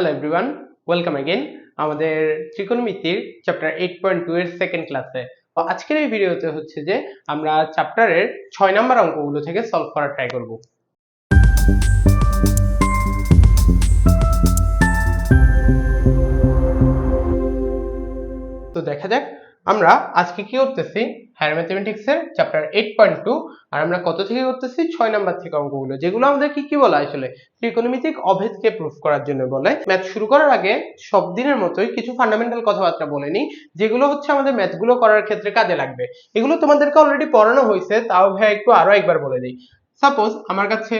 Hello everyone welcome again আমাদের ত্রিকোণমিতির chapter eight point two এর সেকেন্ড ক্লাসে আজকের এই ভিডিওতে হচ্ছে যে আমরা চ্যাপ্টারের ছয় নম্বর অঙ্কগুলো থেকে সলভ করার ট্রাই করব। তো দেখা যাক, আমরা আজকে কি করতেছি? হায়ার ম্যাথমেটিক্স এর চ্যাপ্টার এইট পয়েন্ট টু আর আমরা কত থেকে করতেছি? ছয় নাম্বার থেকে অঙ্কগুলো। যেগুলো আমাদের কি কি বলা আসলে? ত্রিকোণমিতিক অভেদকে প্রুফ করার জন্য বলে। ম্যাথ শুরু করার আগে সব দিনের মতোই কিছু ফান্ডামেন্টাল কথাবার্তা বলে নিই, যেগুলো হচ্ছে আমাদের ম্যাথগুলো করার ক্ষেত্রে কাজে লাগবে। এগুলো তোমাদেরকে অলরেডি পড়ানো হয়েছে, তাও ভাই একটু আরও একবার বলে দিই। সাপোজ আমার কাছে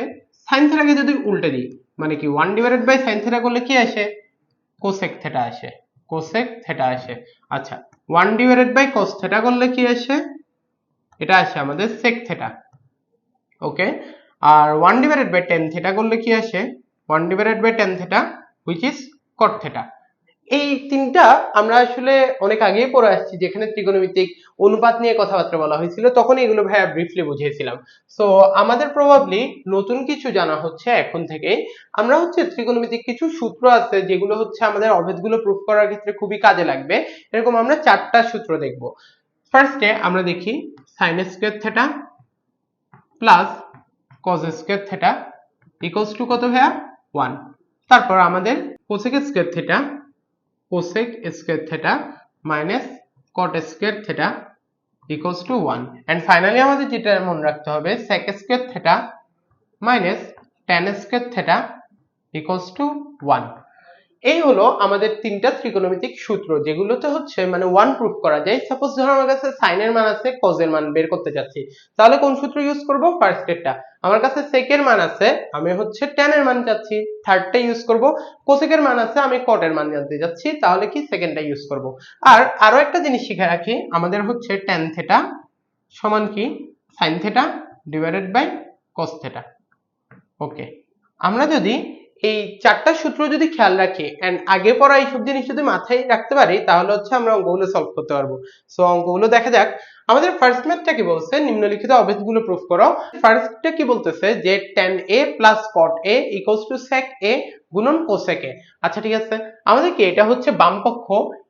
সাইন থেটাকে যদি উল্টে দিই মানে কি one divided by sine theta করলে কি আসে? কোসেক থেটা আসে। কোসেক থেটা আসে। আচ্ছা one divided by cos theta করলে কি আসে? এটা আসে আমাদের sec theta okay R one divided by tan theta করলে কি আসে? One divided by tan theta which is cot theta এই তিনটা আমরা আসলে অনেক আগেই পড়ে আসছি, যেখানে ত্রিকোণমিতিক অনুপাত নিয়ে কথাবার্তা বলা হয়েছিল তখন এগুলো ভাইয়া ব্রিফলি বুঝিয়েছিলাম। সো আমাদের প্রবাবলি নতুন কিছু জানা হচ্ছে এখন থেকে আমরা হচ্ছে ত্রিকোণমিতিক কিছু সূত্র আছে, যেগুলো হচ্ছে আমাদের অভেদগুলো প্রুফ করার ক্ষেত্রে খুবই কাজে লাগবে। এরকম আমরা চারটা সূত্র দেখব। ফার্স্টে আমরা দেখি sine square theta plus cos square theta equals to কত ভাইয়া? ওয়ান তারপর আমাদের cosec square theta cosec square theta minus cot square theta equals to one and finally আমাদের যেটা মনে রাখতে হবে sec square theta minus tan square theta equals to one এই হলো আমাদের তিনটা ত্রিকোণমিতিক সূত্র, যেগুলোতে হচ্ছে মানে ওয়ান প্রুফ করা যায়। সাপোজ ধরো আমার কাছে সাইনের মান আছে কজের মান বের করতে চাচ্ছি। তাহলে কোন সূত্র ইউজ করব? ফার্স্ট এরটা আমার কাছে সেকের মান আছে, আমি হচ্ছে এর মান চাচ্ছি। থার্ডটা ইউজ করব। কোসেকের মান আছে, আমি কটের মান জানতে যাচ্ছি তাহলে কি সেকেন্ডটা ইউজ করব? আর আরও একটা জিনিস শিখে রাখি, আমাদের হচ্ছে tan থেটা সমান কি? Sine theta divided by cos theta okay আমরা যদি এই চারটা সূত্র যদি খেয়াল রাখি অ্যান্ড আগে পড়া এইসব জিনিস যদি মাথায় রাখতে পারি, তাহলে হচ্ছে আমরা অঙ্কগুলো সলভ করতে পারব। সো অঙ্কগুলো দেখা যাক। আমাদের ফার্স্ট ম্যাথটা কি বলছে? নিম্নলিখিত অভেদগুলো প্রুফ করো। ফার্স্টটা কি বলতেছে? যে tan a plus cot a equals to sec a গুণন cosec a আচ্ছা ঠিক আছে। আমাদের কি? এটা হচ্ছে বাম পক্ষ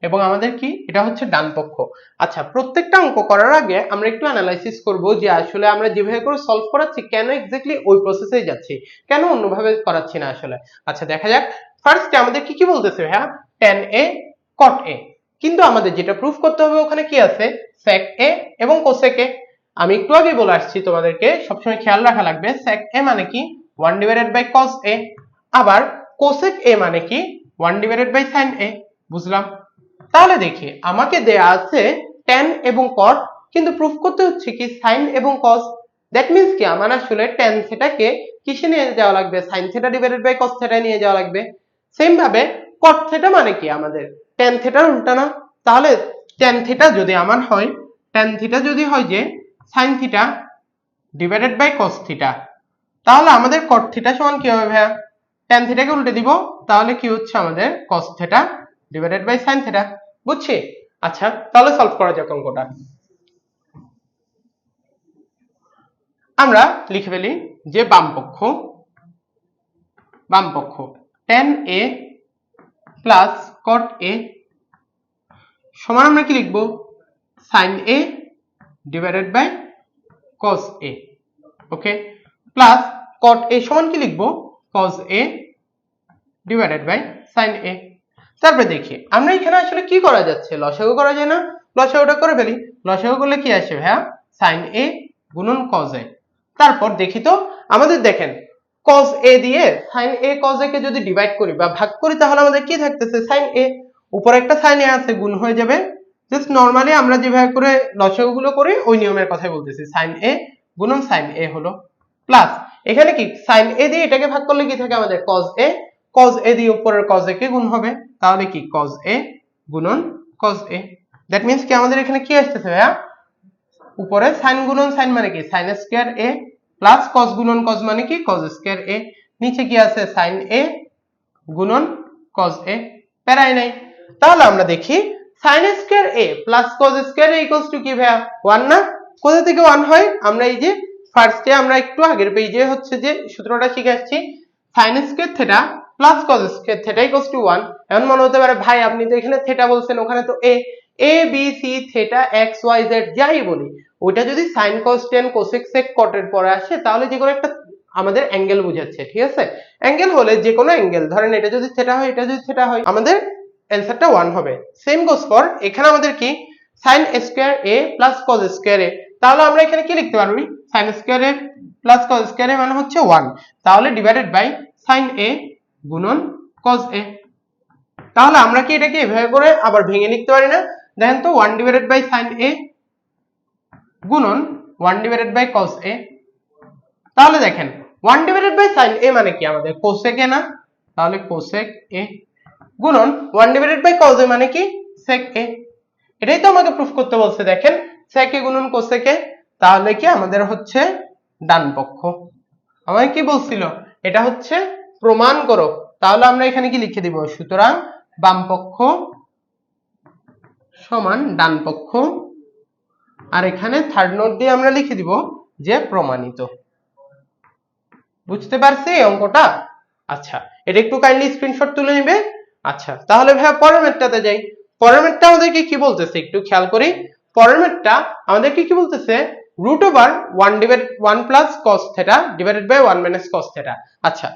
এবং আমাদের কি? এটা হচ্ছে ডান পক্ষ। আচ্ছা প্রত্যেকটা অঙ্ক করার আগে আমরা একটু অ্যানালাইসিস করব যে আসলে আমরা যেভাবে করে সলভ করাচ্ছি, কেন এক্স্যাক্টলি ওই প্রসেসেই যাচ্ছি? কেন অন্যভাবে করাচ্ছি না আসলে? আচ্ছা দেখা যাক। ফার্স্টে আমাদের কি কি বলতেছে ভাইয়া? tan a cot a কিন্তু আমাদের যেটা প্রুফ করতে হবে ওখানে কি আছে? sec a এবং cosec a আমি একটু আগে বলে আসছি তোমাদেরকে, সবসময় খেয়াল রাখা লাগবে। sec a মানে কি? 1 ডিভাইডেড বাই cos a আবার cosec a মানে কি? 1 ডিভাইডেড বাই sin a বুঝলাম? তাহলে দেখি, আমাকে দেয়া আছে tan এবং cot, কিন্তু প্রুফ করতে হচ্ছে কি sin এবং cos? দ্যাট মিন্স কি? আমার আসলে tan সেটাকে কিসে নিয়ে যাওয়া লাগবে? sin theta divided by cos theta নিয়ে যাওয়া লাগবে। সেম ভাবে cot থিটা মানে কি আমাদের? tan থেটার উল্টা না? তাহলে tan থিটা যদি আমার হয়, tan থিটা যদি হয় যে, sin theta divided by cos theta তাহলে আমাদের cot থিটা সমান কি হবে ভাইয়া? tan থিটাকে উল্টে দিব, তাহলে কি হচ্ছে আমাদের cos theta divided by sin theta বুঝছি? আচ্ছা তাহলে সলভ করা যাক অঙ্কটা। আমরা লিখে ফেলি যে বাম পক্ষ বাম পক্ষ tan a plus cot a সমান আমরা কি লিখব? sin a divided by cos a okay plus cot a সমান কি লিখব? cos a divided by sin a তারপরে দেখি, আমরা এখানে আসলে কি করা যাচ্ছে? লসাগু করা যায় না? লসাগুটা করে ফেলি। লসাগু করলে কি আসে ভাইয়া? sin a গুণন cos a তারপর দেখি তো, আমাদের দেখেন cos a দিয়ে sin a cos a কে যদি ডিভাইড করি বা ভাগ করি, তাহলে আমাদের কি থাকতেছে? sin a উপরে একটা sin a আছে, গুণ হয়ে যাবে। জাস্ট নরমালি আমরা যেভাবে করে লসাগু গুলো করি, ওই নিয়মের কথাই বলতেছি। sin a গুণন sin a হলো প্লাস এখানে কি? sin a দিয়ে এটাকে ভাগ করলে কি থাকে আমাদের? cos a cos a দিয়ে উপরের cos a কে গুণ হবে। তাহলে কি? cos a গুণন cos a দ্যাট মিন্স কি? আমাদের এখানে কি আসতেছে ভাইয়া? উপরে sin গুণন sin মানে কি? sin square a plus cos গুণন cos মানে কি? cos স্কয়ার a নিচে কি আছে? সাইন এ গুণন cos a প্যারাই নাই। তাহলে আমরা দেখি, sin square a plus cos square a equals to কি ভাইয়া? 1 না? কোথা থেকে 1 হয়? আমরা এই যে ফার্স্টে আমরা একটু আগের পেজে হচ্ছে যে সূত্রটা শিখে আসছি। sin square theta plus cos theta equals to one এমন মনে হতে পারে, ভাই, আপনি তো এখানে থেটা বলছেন, ওখানে তো A A B C theta X Y Z যাই বলি। ওইটা যদি sine cos tan cosec sec কটের পরে আসে, তাহলে যে কোনো একটা আমাদের অ্যাঙ্গেল বোঝাচ্ছে, ঠিক আছে? অ্যাঙ্গেল হলে যে কোনো অ্যাঙ্গেল ধরেন এটা যদি থেটা হয়, এটা যদি থেটা হয়, আমাদের অ্যান্সারটা ওয়ান হবে। সেম গোস ফর এখানে আমাদের কি? Sine square A plus cos square A তাহলে আমরা এখানে কি লিখতে পারবি sine square A plus cos square A মানে হচ্ছে ওয়ান তাহলে ডিভাইডেড বাই সাইন এ গুণন কজ এ তাহলে আমরা কি এটাকে এভাবে করে আবার ভেঙে লিখতে পারি না? দেখেন তো one divided by sine A গুণন one divided by cos A তাহলে দেখেন one divided by sine A মানে কি? আমাদের কোসেক এ না? তাহলে কোসেক এ গুণন one divided by cos A মানে কি? সেক এ এটাই তো আমাকে প্রুফ করতে বলছে, দেখেন সেক এ গুণন কোসেক এ তাহলে কি আমাদের হচ্ছে ডান পক্ষ। আমাকে কি বলছিল? এটা হচ্ছে প্রমাণ করো। তাহলে আমরা এখানে কি লিখে দিব? সুতরাং বাম পক্ষ সমান ডান পক্ষ আর এখানে থার্ড নোট দিয়ে আমরা লিখে দিব যে প্রমাণিত। বুঝতে পারছি এই অঙ্কটা? আচ্ছা এটা একটু কাইন্ডলি স্ক্রিনশট তুলে নিবে? আচ্ছা তাহলে ভাইয়া পরের ম্যাটটাতে যাই। পরের ম্যাটটা আমাদেরকে কি বলতেছে একটু খেয়াল করি। পরের ম্যাটটা আমাদেরকে কি বলতেছে? Root over one divide one plus cos theta divided by one minus cos theta আচ্ছা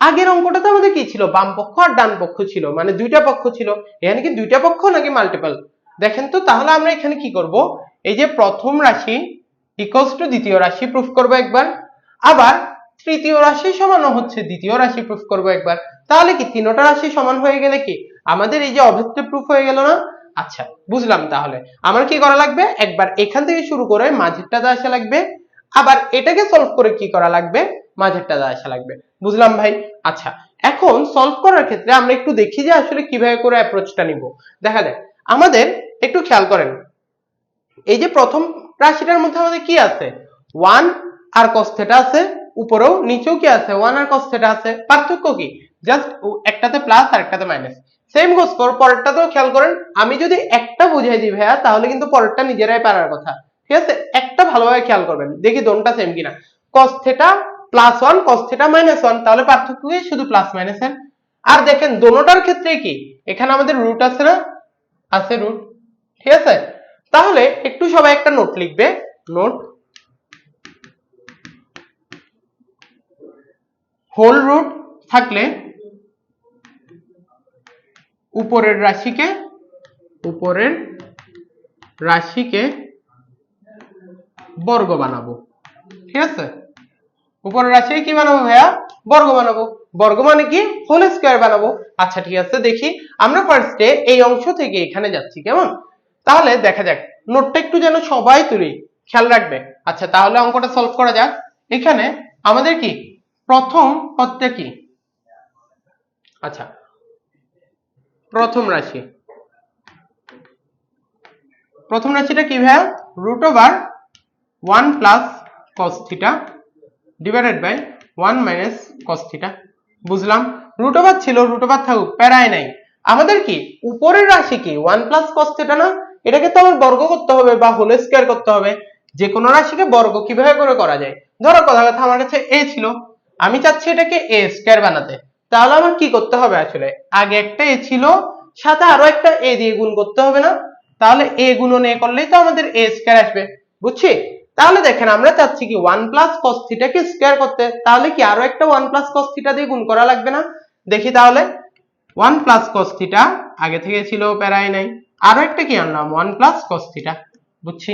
আগের অঙ্কটাতে আমাদের কি ছিল? বাম পক্ষ আর ডান পক্ষ ছিল। মানে দুইটা পক্ষ ছিল। এখানে কি দুইটা পক্ষ নাকি মাল্টিপল দেখেন তো, তাহলে আমরা এখানে কি করব? এই যে প্রথম রাশি ইকুয়ালস টু দ্বিতীয় রাশি প্রুফ করব একবার। আবার তৃতীয় রাশি সমান হচ্ছে, দ্বিতীয় রাশি প্রুফ করব একবার। তাহলে কি তিনটা রাশি সমান হয়ে গেলে কি? আমাদের এই যে অভেদ্য প্রুফ হয়ে গেল না? আচ্ছা বুঝলাম তাহলে। আমার কি করা লাগবে? একবার এখান থেকে শুরু করে মাঝেরটা দা আসা লাগবে, আবার এটাকে সলভ করে কি করা লাগবে? মাঝেরটা দা আসা লাগবে। বুঝলাম ভাই? আচ্ছা এখন সলভ করার ক্ষেত্রে আমরা একটু দেখি যে আসলে কীভাবে করে অ্যাপ্রোচটা নিব। দেখা যায় আমাদের একটু খেয়াল করেন এই যে প্রথম রাশিটার মধ্যে আমাদের কি আছে? ওয়ান আর cos আছে, উপরেও নিচেও কি আছে? ওয়ান আর cos আছে। পার্থক্য কি? জাস্ট একটাতে প্লাস আর একটাতে মাইনাস সেম গোস ফর পরেরটাতেও খেয়াল করেন, আমি যদি একটা বুঝাই দিই ভাইয়া, তাহলে কিন্তু পরেরটা নিজেরাই পারার কথা। ঠিক আছে? একটা ভালোভাবে খেয়াল করবেন, দেখি দোনটা সেম কিনা। cos plus one theta minus one তাহলে পার্থক্য কি? শুধু প্লাস মাইনাসের আর দেখেন, দোনোটার ক্ষেত্রে কি? এখানে আমাদের রুট আছে না? আছে রুট ঠিক আছে? তাহলে একটু সবাই একটা নোট লিখবে। নোট হোল রুট থাকলে উপরের রাশিকে উপরের রাশিকে বর্গ বানাবো। ঠিক আছে? উপরের রাশি কি বানাবো ভাইয়া? বর্গ বানাবো। বর্গ মানে কি? হোল স্কোয়ার বানাবো। আচ্ছা ঠিক আছে, দেখি। আমরা ফার্স্টে এই অংশ থেকে এখানে যাচ্ছি, কেমন? তাহলে দেখা যাক নোটটা একটু যেন সবাই তুলি, খেয়াল রাখবে। আচ্ছা তাহলে অঙ্কটা সলভ করা যাক। এখানে আমাদের কি? প্রথম পদটা কি? আচ্ছা প্রথম রাশি। প্রথম রাশিটা কি ভাইয়া? Root over one plus cos theta divided by one minus cos theta বুঝলাম? রুট ওভার ছিল রুট ওভার থাকুক, প্যারায় নাই। আমাদের কি? উপরের রাশি কি? ওয়ান প্লাস কস থিটা না? এটাকে তো আমার বর্গ করতে হবে বা হোল স্কোয়ার করতে হবে। যে কোনো রাশিকে বর্গ কীভাবে করে করা যায়? ধরো কথা কথা আমার কাছে এ ছিল। আমি চাচ্ছি এটাকে এ স্কোয়ার বানাতে। তাহলে আমার কি করতে হবে আসলে? আগে একটা এ ছিল, সাথে আরও একটা এ দিয়ে গুণ করতে হবে না? তাহলে এ গুণন এ করলেই তো আমাদের এ স্কোয়ার আসবে। বুঝছি? তাহলে দেখেন, আমরা চাচ্ছি কি ওয়ান প্লাস থিটাকে স্কোয়ার করতে। তাহলে কি আরও একটা ওয়ান প্লাস কস থিটা দিয়ে গুণ করা লাগবে না? দেখি তাহলে। ওয়ান প্লাস কস থিটা আগে থেকে ছিল, প্যারাই নাই। আরও একটা কি আনলাম? ওয়ান প্লাস কস থিটা বুঝছি?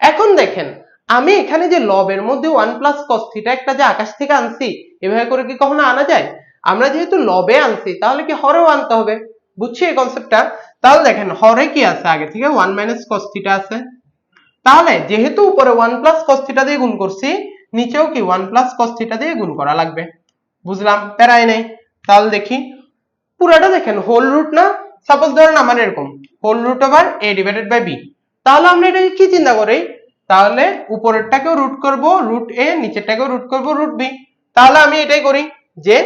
এখন দেখেন, আমি এখানে যে লবের মধ্যে ওয়ান প্লাস কস থিটা একটা যে আকাশ থেকে আনছি, এভাবে করে কি কখনো আনা যায়? আমরা যেহেতু লবে আনছি, তাহলে কি হরেও আনতে হবে? বুঝছি এই কনসেপ্টটা তাহলে দেখেন, হরে কি আছে আগে থেকে? ওয়ান মাইনাস কস থিটা আছে। তাহলে যেহেতু উপরে ওয়ান প্লাস কস থিটা দিয়ে গুণ করছি, নিচেও কি ওয়ান প্লাস কস থিটা দিয়ে গুণ করা লাগবে? বুঝলাম? প্যারাই নেই। তাহলে দেখি। পুরাটা দেখেন হোল রুট না? সাপোজ ধরেন আমার এরকম whole root over A divided by B তাহলে আমরা এটাকে কি চিন্তা করি? তাহলে উপরেরটাকেও রুট করব রুট এ নিচেরটাকেও রুট করব রুট বি তাহলে আমি এটাই করি যে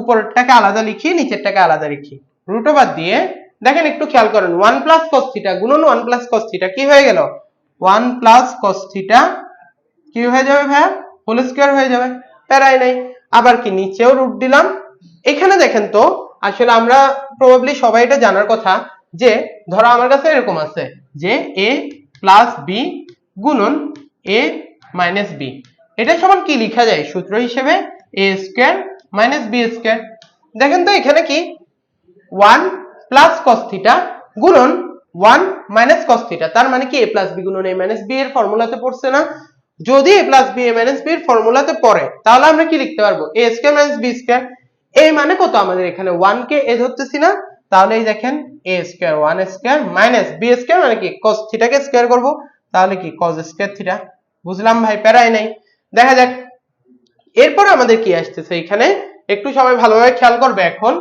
উপরেরটাকে আলাদা লিখি, নিচেরটাকে আলাদা লিখি। রুট ওভার দিয়ে, দেখেন একটু খেয়াল করেন ওয়ান প্লাস কস থিটা গুণন ওয়ান প্লাস কস থিটা কি হয়ে গেল? ওয়ান প্লাস কস থিটা কি হয়ে যাবে ভাইয়া? হোল স্কোয়ার হয়ে যাবে। প্যারাই নাই। আবার কি, নিচেও রুট দিলাম। এখানে দেখেন তো আসলে আমরা প্রবাবলি সবাই এটা জানার কথা যে, ধরো আমার কাছে এরকম আছে যে এ প্লাস বি গুণন এ মাইনাস বি এটা সমান কি লেখা যায়? সূত্র হিসেবে A square minus B square দেখেন তো এখানে কি? ওয়ান প্লাস কস থিটা গুণন ওয়ান মাইনাস কস থিটা তার মানে কি এ প্লাস বি গুণন এ মাইনাস বি এর ফর্মুলাতে পড়ছে না? যদি A plus B A minus B এর ফর্মুলাতে পড়ে, তাহলে আমরা কি লিখতে পারব? A square minus B square এ মানে কত আমাদের এখানে? ওয়ান কে এ ধরতেছি না। তাহলে এই দেখেন A square one square minus B square মানে কি? কস থিটাকে স্কোয়ার করব। তাহলে কি? কস স্কোয়ার থিটা বুঝলাম ভাই, প্যারাই নাই। দেখা যাক। এরপর আমাদের কি আসতেছে এখানে? একটু সবাই ভালোভাবে খেয়াল করবে এখন।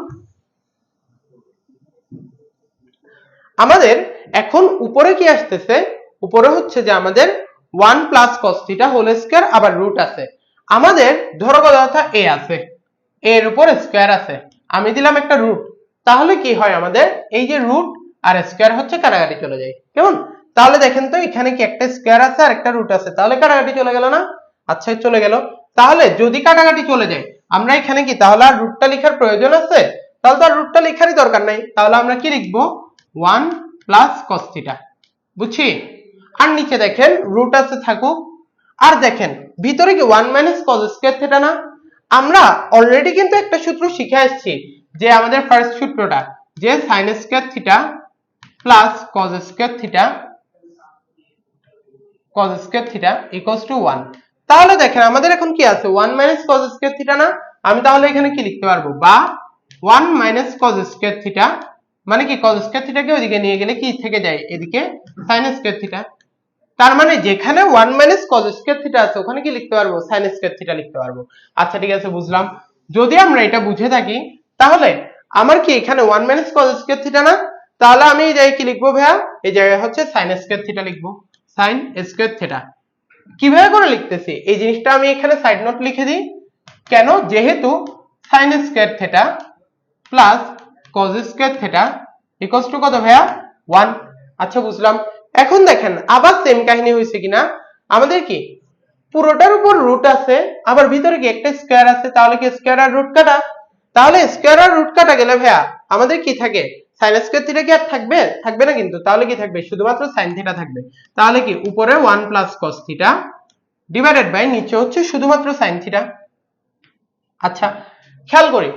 আমাদের এখন উপরে কি আসতেছে? উপরে হচ্ছে যে আমাদের one plus cos theta whole square আবার রুট আছে। আমাদের ধরো কথা এ আছে। এর উপর স্কোয়ার আছে। আমি দিলাম একটা রুট তাহলে কি হয় আমাদের? এই যে রুট আর স্কোয়ার হচ্ছে কাটাকাটি চলে যায়। কেমন? তাহলে দেখেন তো, এখানে কি একটা স্কোয়ার আছে আর একটা রুট আছে। তাহলে কাটাকাটি চলে গেল না? আচ্ছা চলে গেল। তাহলে যদি কাটাকাটি চলে যায়, আমরা এখানে কি, তাহলে আর রুটটা লেখার প্রয়োজন আছে? তাহলে তো আর রুটটা লেখারই দরকার নাই। তাহলে আমরা কি লিখব? ওয়ান প্লাস কস থিটা বুঝছি? আর নিচে দেখেন রুট আছে থাকুক। আর দেখেন, ভিতরে কি one minus cos square theta না? আমরা অলরেডি কিন্তু একটা সূত্র শিখে আসছি যে আমাদের ফার্স্ট সূত্রটা, যে sine square theta plus cos square theta cos square theta equals to 1 তাহলে দেখেন আমাদের এখন কি আছে? 1 মাইনাস cos স্কয়ার থিটা না? আমি তাহলে এখানে কি লিখতে পারব? বা 1 মাইনাস cos স্কয়ার থিটা মানে কি? cos স্কয়ার থিটাকে ওইদিকে নিয়ে গেলে কি থেকে যায়? এদিকে sin স্কয়ার থিটা তার মানে যেখানে one minus cos square theta আছে, ওখানে কি লিখতে পারব? sin স্কয়ার থিটা লিখতে পারব। আচ্ছা ঠিক আছে, বুঝলাম। যদি আমরা এটা বুঝে থাকি, তাহলে আমার কি এখানে one minus cos square theta না? তাহলে আমি এই জায়গায় কি লিখব ভাইয়া? এই জায়গায় হচ্ছে sin স্কয়ার থিটা লিখব। সাইন স্কয়ার থিটা কীভাবে করে লিখতেছি? এই জিনিসটা আমি এখানে সাইড নোট লিখে দিই। কেন? যেহেতু sin square theta plus cos square theta equals to কত ভাইয়া? ওয়ান আচ্ছা বুঝলাম। এখন দেখেন, আবার সেম কাহিনী হয়েছে কিনা? আমাদের কি? পুরোটার উপর রুট আছে, আবার ভিতরে কি একটা স্কয়ার আছে? তাহলে কি স্কয়ার আর রুট কাটা? তাহলে স্কয়ার আর রুট কাটা গেলে ভাইয়া, আমাদের কি থাকে? সাইন স্কয়ার থিটা কি আর থাকবে? থাকবে না কিন্তু। তাহলে কি থাকবে? শুধুমাত্র সাইন থিটা থাকবে। তাহলে কি? উপরে 1 plus cos theta divided by নিচে হচ্ছে শুধুমাত্র সাইন থিটা আচ্ছা খেয়াল করি।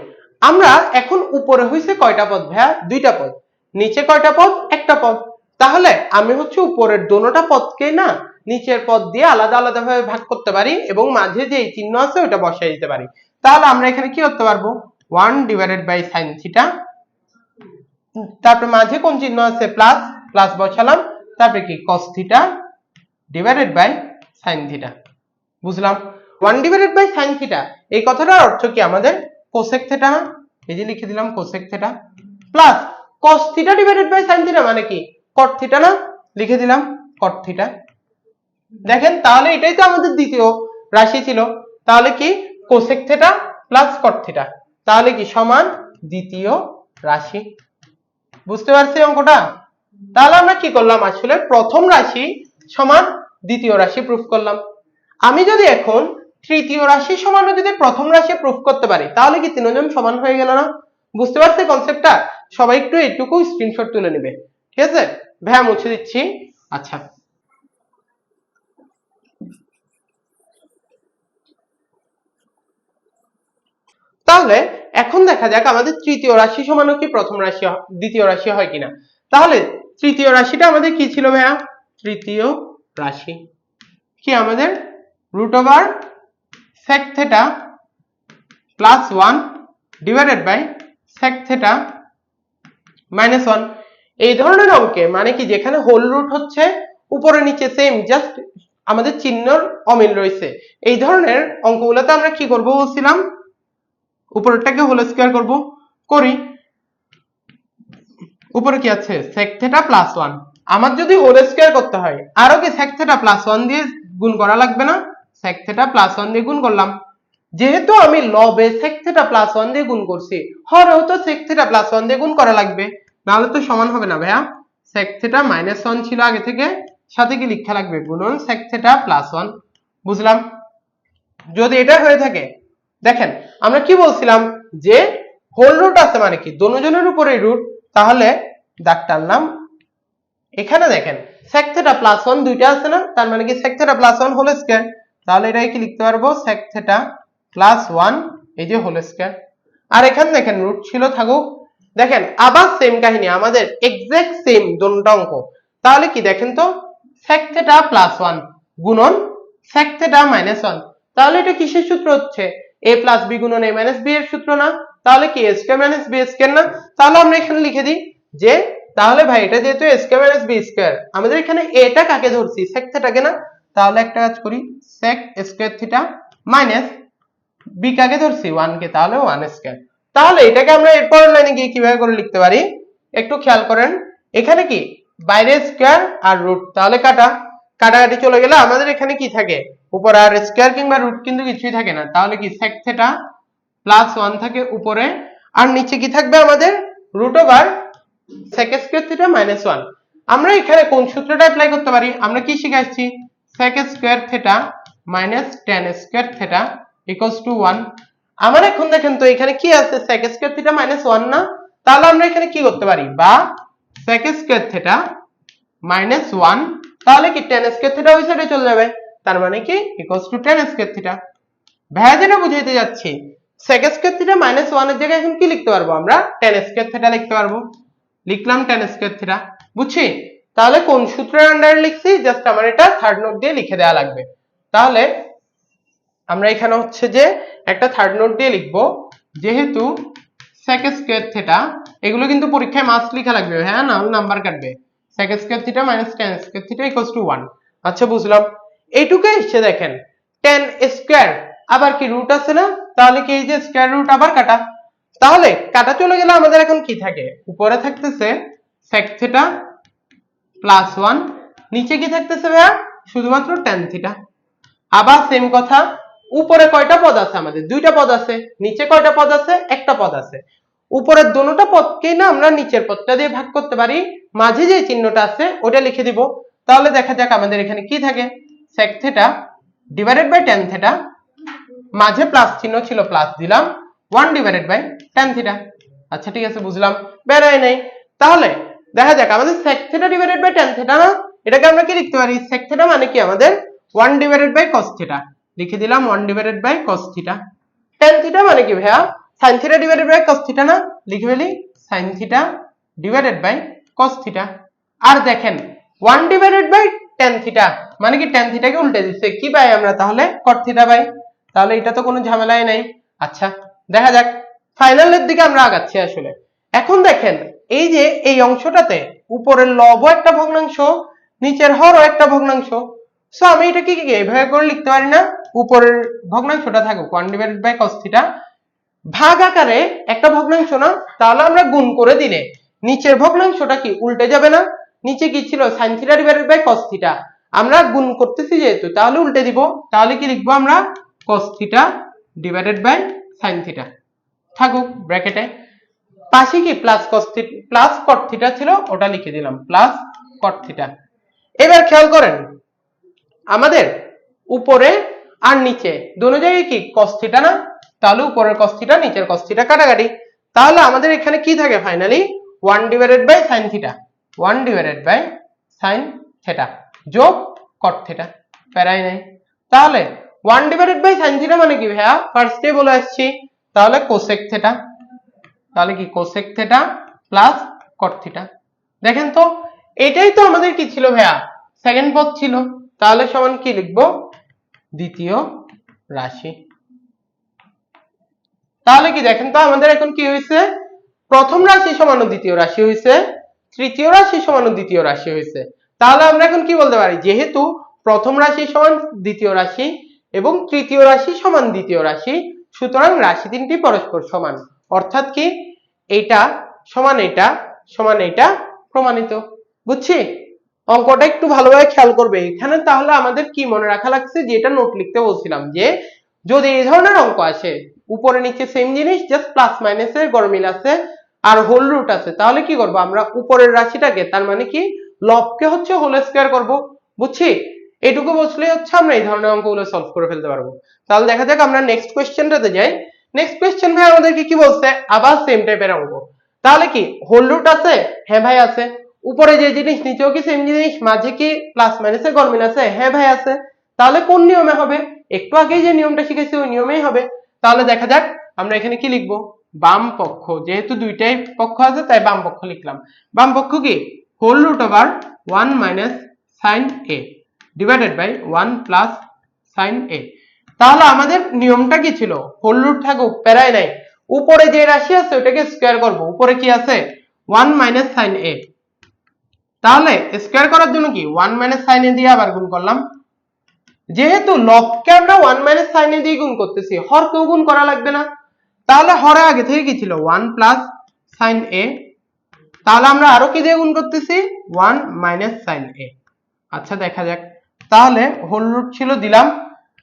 আমরা এখন উপরে হইছে কয়টা পদ ভাইয়া? দুইটা পদ। নিচে কয়টা পদ? একটা পদ। তাহলে আমি হচ্ছে উপরের দোনোটা পদকে না নিচের পদ দিয়ে আলাদা আলাদা ভাবে ভাগ করতে পারি এবং মাঝে যে চিহ্ন আছে ওটা বসাই দিতে পারি। তাহলে আমরা এখানে কি করতে পারব? One divided by sine theta তারপরে মাঝে কোন চিহ্ন আছে? প্লাস প্লাস বসালাম। তারপরে কি? cos theta divided by sine theta বুঝলাম? One divided by sine theta এই কথাটার অর্থ কি আমাদের? কোসেক থিটা না? এই যে লিখে দিলাম cosec theta plus cos theta divided by sin theta মানে কি? Cot থিটা না? লিখে দিলাম cot থিটা দেখেন, তাহলে এটাই তো আমাদের দ্বিতীয় রাশি ছিল। তাহলে কি? cosec theta plus cot theta তাহলে কি? সমান দ্বিতীয় রাশি। বুঝতে পারছি অঙ্কটা? তাহলে আমরা কি করলাম? আসলে প্রথম রাশি সমান দ্বিতীয় রাশি প্রুফ করলাম। আমি যদি এখন তৃতীয় রাশি সমান যদি প্রথম রাশি প্রুফ করতে পারি, তাহলে কি তিনজন সমান হয়ে গেল না? বুঝতে পারছি কনসেপ্টটা সবাই একটু এইটুকু স্ক্রিনশট তুলে নেবে। ঠিক আছে? ভ্যা মুছে দিচ্ছি। আচ্ছা। তাহলে এখন দেখা যাক আমাদের তৃতীয় রাশি সমানও কি প্রথম রাশি দ্বিতীয় রাশি হয় কিনা। তাহলে তৃতীয় রাশিটা আমাদের কি ছিল ভাইয়া? তৃতীয় রাশি। কি আমাদের? Root over sec theta plus one divided by sec theta minus one এই ধরনের অঙ্কে মানে কি যেখানে হোল রুট হচ্ছে, উপরে নিচে সেম জাস্ট আমাদের চিহ্নর অমিল রয়েছে। এই ধরনের অঙ্কগুলোতে আমরা কি করব বলছিলাম? উপরেরটাকে হোল স্কয়ার করব। করি। উপরে কি আছে? sec থিটা প্লাস ওয়ান আমার যদি হোল স্কয়ার করতে হয়, আরও কি sec থিটা প্লাস ওয়ান দিয়ে গুণ করা লাগবে না? sec থিটা প্লাস ওয়ান দিয়ে গুণ করলাম। যেহেতু আমি লবে sec থিটা প্লাস ওয়ান দিয়ে গুণ করছি, হরেও তো sec থিটা প্লাস ওয়ান দিয়ে গুণ করা লাগবে। নাহলে তো সমান হবে না ভাইয়া। sec থিটা মাইনাস ওয়ান ছিল আগে থেকে। সাথে কি লিখা লাগবে? গুণন sec থিটা প্লাস ওয়ান বুঝলাম? যদি এটা হয়ে থাকে, দেখেন, আমরা কি বলছিলাম? যে হোল রুট আছে মানে কি? দোনোজনের উপরে রুট তাহলে দাগ টানলাম এখানে দেখেন। sec থিটা প্লাস ওয়ান দুইটা আছে না? তার মানে কি sec theta plus one whole square তাহলে এটাকে কি লিখতে পারব? sec থিটা প্লাস ওয়ান এই যে হোল স্কয়ার আর এখানে দেখেন রুট ছিল, থাকুক। দেখেন, আবার সেম কাহিনী, আমাদের এক্সাক্ট সেম দুটো অঙ্ক। তাহলে কি দেখেন তো? sec থিটা প্লাস ওয়ান গুণন sec থিটা মাইনাস ওয়ান তাহলে এটা কিসের সূত্র হচ্ছে? a প্লাস বি গুণন a মাইনাস বি এর সূত্র না? তাহলে কি a square minus B square না? তাহলে আমরা এখানে লিখে দিই যে, তাহলে ভাই, এটা যেহেতু a square minus B square আমাদের এখানে এটা কাকে ধরছি? sec থিটাকে না? তাহলে একটা কাজ করি, sec square theta minus B কাকে ধরছি? 1 কে, তাহলে 1 স্কয়ার তাহলে এটাকে আমরা এরপর লাইনে গিয়ে কীভাবে করে লিখতে পারি? একটু খেয়াল করেন। এখানে কি? বাইরে স্কোয়ার আর রুট তাহলে কাটা। কাটাকাটি চলে গেলে আমাদের এখানে কি থাকে? উপরে আর স্কোয়ার কিংবা রুট কিন্তু কিছুই থাকে না। তাহলে কি sec থিটা প্লাস ওয়ান থাকে উপরে। আর নিচে কি থাকবে আমাদের? Root over sec square theta minus one আমরা এখানে কোন সূত্রটা অ্যাপ্লাই করতে পারি? আমরা কি শিখাচ্ছি sec square theta minus tan square theta equals to one আমার এখন দেখেন তো এখানে কি আছে? sec square theta minus one না? তাহলে আমরা এখানে কি করতে পারি? বা sec square theta minus one তাহলে কি tan স্কয়ার থিটা ওই সাইডে চলে যাবে। তার মানে কি? Equals to tan square theta ভাইয়া বুঝাইতে যাচ্ছি, sec স্কয়ার থিটা মাইনাস ওয়ানের জায়গায় এখন কি লিখতে পারব আমরা? tan স্কয়ার থিটা লিখতে পারব। লিখলাম tan স্কয়ার থিটা বুঝছি? তাহলে কোন সূত্রের আন্ডারে লিখছি? জাস্ট আমার এটা থার্ড নোট দিয়ে লিখে দেওয়া লাগবে। তাহলে আমরা এখানে হচ্ছে যে একটা থার্ড নোট দিয়ে লিখব। যেহেতু sec স্কয়ার থিটা এগুলো কিন্তু পরীক্ষায় মাস্ট লেখা লাগবে। হ্যাঁ না নাম্বার কাটবে। sec square theta minus tan square theta equals to 1 আচ্ছা বুঝলাম। এইটুকু এসছে দেখেন। tan স্কয়ার আবার কি রুট আছে না? তাহলে কি এই যে স্কয়ার রুট আবার কাটা? তাহলে কাটা চলে গেলে আমাদের এখন কি থাকে? উপরে থাকতেছে sec থিটা প্লাস ওয়ান নিচে কি থাকতেছে ভাইয়া? শুধুমাত্র tan থিটা আবার সেম কথা। উপরে কয়টা পদ আছে আমাদের? দুইটা পদ আছে, নিচে কয়টা পদ আছে? একটা পদ আছে। উপরের দোনোটা পদকেই না আমরা নিচের পদটা দিয়ে ভাগ করতে পারি। মাঝে যে চিহ্নটা আছে ওটা লিখে দিব। তাহলে দেখা যাক আমাদের এখানে কি থাকে। sec theta divided by tan theta মাঝে প্লাস চিহ্ন ছিল প্লাস দিলাম। 1 ডিভাইডেড বাই tan থিটা আচ্ছা ঠিক আছে, বুঝলাম। বেরোয় নাই। তাহলে দেখা যাক, আমাদের sec theta divided by tan theta না, এটাকে আমরা কি লিখতে পারি? sec মানে কি আমাদের? 1 ডিভাইডেড বাই cos থিটা লিখে দিলাম 1 divided by cos theta tan theta মানে কি ভাইয়া? sin theta divided by cos theta না? লিখে ফেলি, sin theta divided by cos theta আর দেখেন 1 ডিভাইডেড বাই tan থিটা মানে কি tan থিটাকে উল্টে দিচ্ছে? কি পাই আমরা তাহলে? cot থিটা পাই। তাহলে এটা তো কোনো ঝামেলাই নাই। আচ্ছা দেখা যাক। ফাইনালের দিকে আমরা আগাচ্ছি আসলে। এখন দেখেন, এই যে এই অংশটাতে উপরের লব একটা ভগ্নাংশ, নিচের হরও একটা ভগ্নাংশ। সো আমি এটা কি কি এভাবে করে লিখতে পারি না? উপরের ভগ্নাংশটা থাকুক one divided by cos theta ভাগ আকারে একটা ভগ্নাংশ না, তাহলে আমরা গুণ করে দিলে, নিচের ভগ্নাংশটা কি উল্টে যাবে না? নিচে কি ছিল? sin theta divided by cos theta আমরা গুণ করতেছি যেহেতু, তাহলে উল্টে দিব। তাহলে কি লিখব আমরা? cos theta divided by sin theta থাকুক ব্র্যাকেটে পাশে কি plus theta plus cot theta ছিল, ওটা লিখে দিলাম প্লাস cot থিটা এবার খেয়াল করেন, আমাদের উপরে আর নিচে। দোনো জায়গায় কি? cos থিটা না? তাহলে উপরের cos থিটা নিচের cos থিটা কাটাকাটি। তাহলে আমাদের এখানে কি থাকে finally one divided by sine theta one divided by sin theta যোগ cot থিটা প্যারাই নাই। তাহলে one divided by sin theta মানে কি ভাইয়া? ফার্স্টে বলে আসছি। তাহলে cosec থেটা তাহলে কি cosec theta plus cot theta দেখেন তো, এটাই তো আমাদের কি ছিল ভাইয়া? সেকেন্ড পদ ছিল। তাহলে সমান কি লিখব? দ্বিতীয় রাশি। তাহলে কি দেখেন তো, আমাদের এখন কি হয়েছে? প্রথম রাশি সমান দ্বিতীয় রাশি হয়েছে, তৃতীয় রাশি সমান দ্বিতীয় রাশি হয়েছে। তাহলে আমরা এখন কি বলতে পারি? যেহেতু প্রথম রাশি সমান, দ্বিতীয় রাশি এবং তৃতীয় রাশি সমান, দ্বিতীয় রাশি, সুতরাং রাশি তিনটি পরস্পর সমান। অর্থাৎ কি? এটা সমান এটা সমান এটা প্রমাণিত। বুঝছি? অঙ্কটা একটু ভালোভাবে খেয়াল করবে। এখানে তাহলে আমাদের কি মনে রাখা লাগছে? যে এটা নোট লিখতে বলছিলাম যে, যদি এই ধরনের অঙ্ক আসে, উপরে নিচে সেম জিনিস জাস্ট প্লাস মাইনাসের গরমিল আছে, আর হোল রুট আছে, তাহলে কি করব? আমরা উপরের রাশিটাকে, তার মানে কি লবকে হচ্ছে হোল স্কয়ার করব, বুঝছি? এটুকু বসলে হচ্ছে আমরা এই ধরনের অঙ্কগুলো সলভ করে ফেলতে পারব। তাহলে দেখা যাক আমরা নেক্সট কোয়েশ্চেনটাতে যাই। নেক্সট কোয়েশ্চেন ভাই আমাদেরকে কি বলছে? আবার সেম টাইপের অঙ্ক। তাহলে কি হোল রুট আছে? হ্যাঁ ভাই, আছে। উপরে যে জিনিস, নিচেও কি সেম জিনিস? মাঝে কি প্লাস মাইনাসের গরমিল আছে হ্যাঁ ভাই, আছে। তাহলে কোন নিয়মে হবে? একটু আগেই যে নিয়মটা শিখেছি, ওই নিয়মেই হবে। তাহলে দেখা যাক, আমরা এখানে কি লিখব? বাম পক্ষ। যেহেতু দুইটাই পক্ষ আছে, তাই বাম পক্ষ লিখলাম। বাম পক্ষ কি? Whole root over one minus sine A divided by one plus sine A তাহলে আমাদের নিয়মটা কি ছিল? হোল রুট থাকুক, প্যারাই নাই। উপরে যে রাশি আছে ওটাকে স্কোয়ার করব। উপরে কি আছে? ওয়ান মাইনাস সাইন এ তাহলে স্কোয়ার করার জন্য কি? ওয়ান মাইনাস সাইন দিয়ে আবার গুণ করলাম। যেহেতু লবকে আমরা ওয়ান মাইনাস সাইন দিয়ে গুণ করতেছি, হরকেও গুণ করা লাগবে না। তাহলে হরে আগে থেকে কি ছিল? ওয়ান প্লাস সাইন এ তাহলে আমরা আরও কি দিয়ে গুণ করতেছি? ওয়ান মাইনাস সাইন এ আচ্ছা দেখা যাক। তাহলে হোল রুট ছিল দিলাম।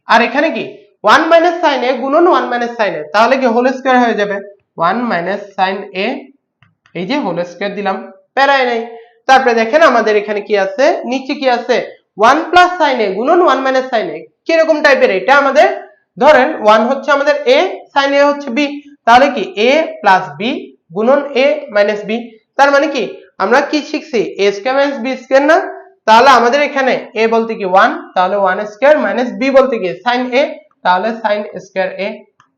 আর এখানে কি? ওয়ান মাইনাস সাইন এ গুণন ওয়ান মাইনাস সাইন এ তাহলে কি হোল স্কোয়ার হয়ে যাবে? ওয়ান মাইনাস সাইন এ এই যে হোল স্কোয়ার দিলাম। প্যারাই নাই। তারপরে দেখেন আমাদের এখানে কি আছে? নিচে কি আছে? ওয়ান প্লাস সাইন এ গুণন ওয়ান মাইনাস সাইন এ কীরকম টাইপের? এটা আমাদের ধরেন ওয়ান হচ্ছে আমাদের এ, সাইন এ হচ্ছে বি। তাহলে কি? এ প্লাস বি গুণন এ মাইনাস বি। তার মানে কি? আমরা কি শিখছি? A square minus B square না? তাহলে আমাদের এখানে এ বলতে কি ওয়ান? তাহলে ওয়ান স্কোয়ার মাইনাস বি বলতে কি? Sine A. তাহলে সাইন স্কোয়ার এ।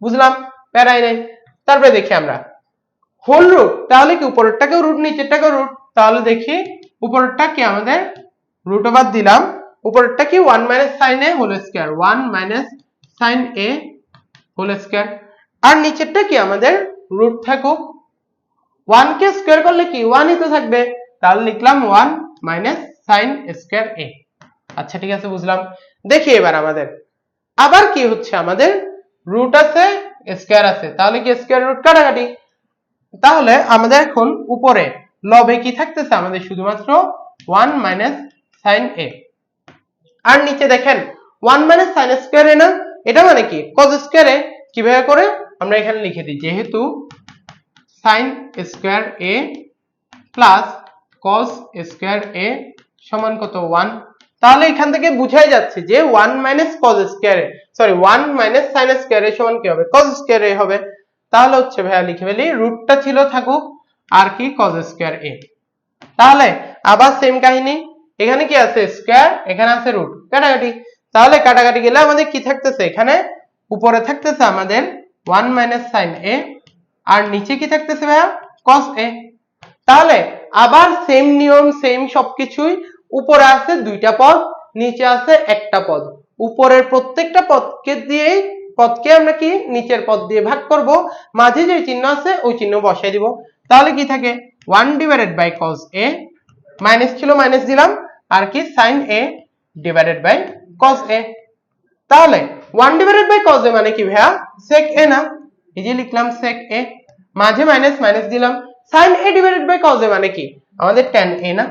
বুঝলাম? প্যারাই নাই। তারপরে দেখি আমরা। হোল রুট, তাহলে কি উপরেরটাকেও রুট, নিচেরটাকেও রুট? তাহলে দেখি উপরেরটা কি আমাদের রুট ওভার দিলাম। উপরেরটা কি one minus sine A whole square one minus sine A whole square আর নিচেরটা কি আমাদের রুট থাকুক। ওয়ান কে স্কোয়ার করলে কি ওয়ানই তো থাকবে। তাহলে লিখলাম one minus sine square A আচ্ছা ঠিক আছে, বুঝলাম। দেখি এবার আমাদের। আবার কি হচ্ছে? আমাদের রুট আছে স্কোয়ার আছে। তাহলে কি স্কোয়ার রুট কাটাকাটি? তাহলে আমাদের এখন উপরে লবে কি থাকতেছে? আমাদের শুধুমাত্র ওয়ান মাইনাস সাইন এ আর নিচে দেখেন one minus sine square A না, এটা মানে কি? কজ স্কোয়ার কীভাবে করে? আমরা এখানে লিখে দিই, যেহেতু sine square A plus cos square A সমান কত? ওয়ান তাহলে এখান থেকে বুঝাই যাচ্ছে যে one minus cos square sorry one minus sine square সমান কি হবে? কজ স্কোয়ার হবে। তাহলে হচ্ছে ভাইয়া লিখে ফেলি রুটটা ছিল থাকুক আর কি কজ স্কোয়ার এ তাহলে আবার সেম কাহিনী। এখানে কি আছে? স্কোয়ার এখানে আছে রুট কাটাকাটি। তাহলে কাটাকাটি গেলে আমাদের কি থাকতেছে? এখানে উপরে থাকতেছে আমাদের ওয়ান মাইনাস সাইন এ আর নিচে কি থাকতেছে ভাইয়া? কস এ তাহলে আবার সেম নিয়ম সেম সবকিছুই উপরে আছে দুইটা পদ, নিচে আছে একটা পদ। উপরের প্রত্যেকটা পদকে দিয়ে পদকে আমরা কি নিচের পদ দিয়ে ভাগ করব? মাঝে যে চিহ্ন আছে, ওই চিহ্ন বসাই দিব। তাহলে কি থাকে? One divided by cos A minus ছিল মাইনাস দিলাম, আর কি? Sine A divided by cos A তাহলে one divided by cos A মানে কি ভাইয়া? সেক এ না। এই যে লিখলাম সেক এ মাঝে মাইনাস মাইনাস দিলাম। Sine A divided by cos A মানে কি? আমাদের ট্যান এ না।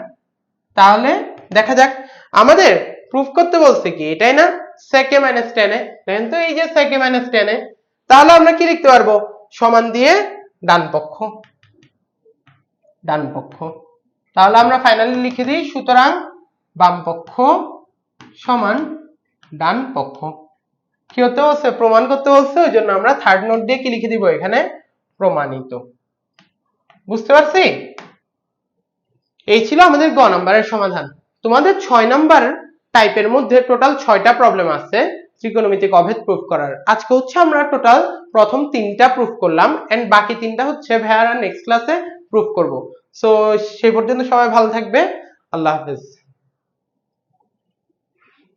তাহলে দেখা যাক, আমাদের প্রুফ করতে বলছে কি? এটাই না? সেকে মাইনাস টেন দেখেন তো, এই যে সেকে মাইনাস টেন এ তাহলে আমরা কি লিখতে পারব? সমান দিয়ে ডান পক্ষ। ডান পক্ষ। তাহলে আমরা ফাইনালি লিখে দিই, সুতরাং বাম পক্ষ সমান ডান পক্ষ। কি হতে বলছে? প্রমাণ করতে বলছে, ওই জন্য আমরা থার্ড নোট দিয়ে কি লিখে দিব? এখানে প্রমাণিত। বুঝতে পারছি? এই ছিল আমাদের গ নাম্বারের সমাধান। তোমাদের ছয় নাম্বার টাইপের মধ্যে টোটাল ছয়টা প্রবলেম আছে ত্রিকোণমিতিক অভেদ প্রুফ করার। আজকে হচ্ছে আমরা টোটাল প্রথম তিনটা প্রুফ করলাম এন্ড বাকি তিনটা হচ্ছে ভাইয়ারা নেক্সট ক্লাসে প্রুফ করব। সো সেই পর্যন্ত সবাই ভালো থাকবে। আল্লাহ হাফেজ।